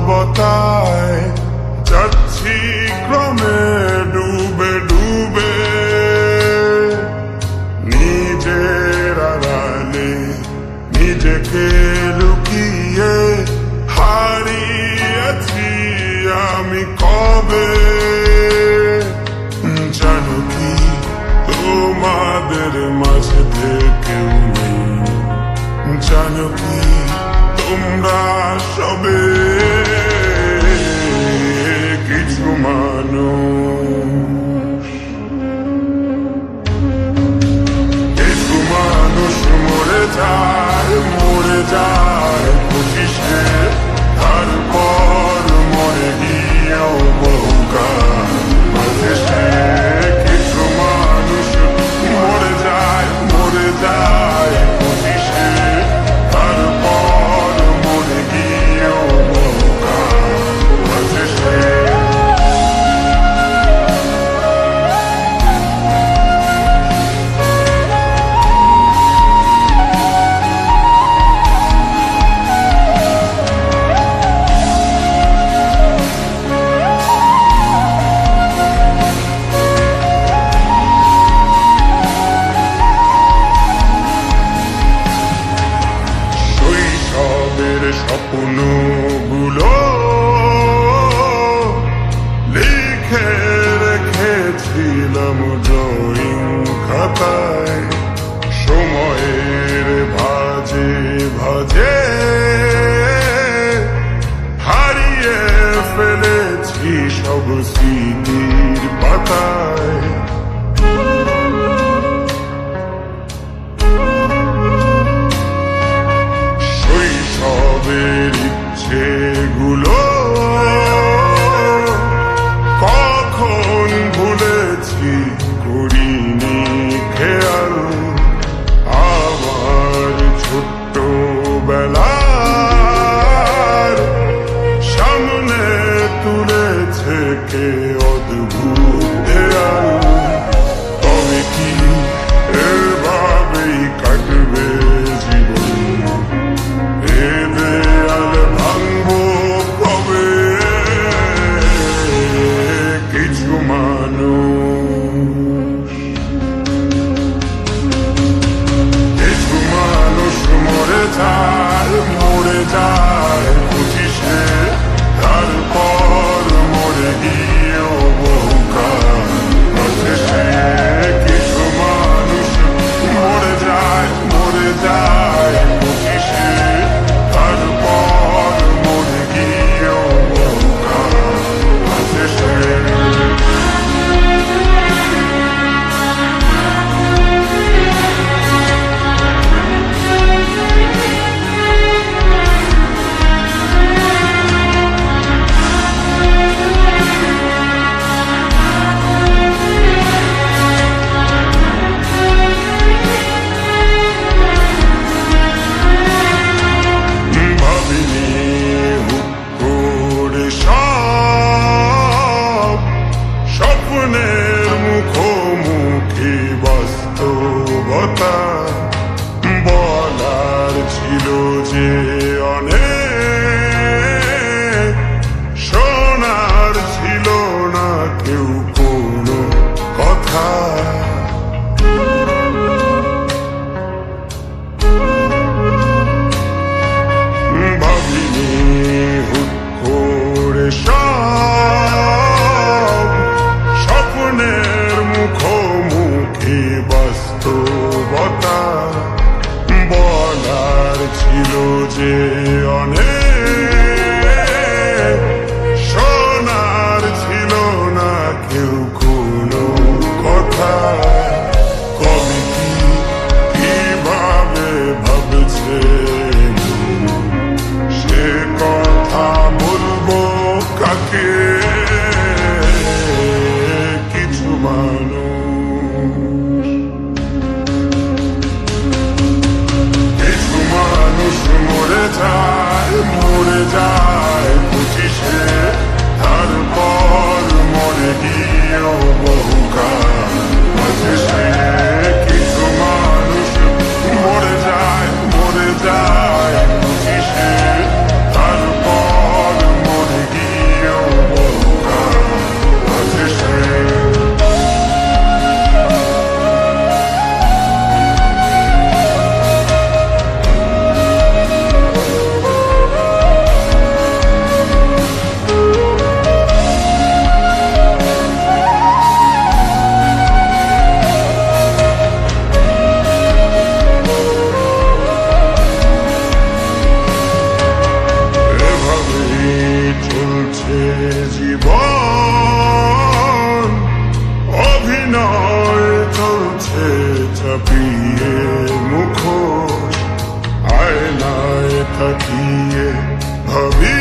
মানবতায় যাচ্ছি। অনুগুলো লিখে রেখেছিলাম ড্রয়িং খাতায়। সময়ের ভাজে ভাজে হারিয়ে ফেলেছি সব সিন Ludzie ছিল যে অনেক থাকিয়ে ভাবি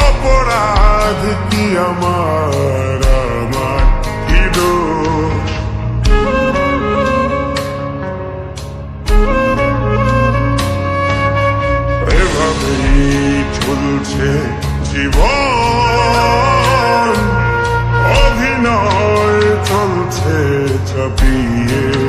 অপরাধ কি আমার আমার কি দোষ? এভাবেই চলছে জীবন। অভিনয় চলছে চাপিয়ে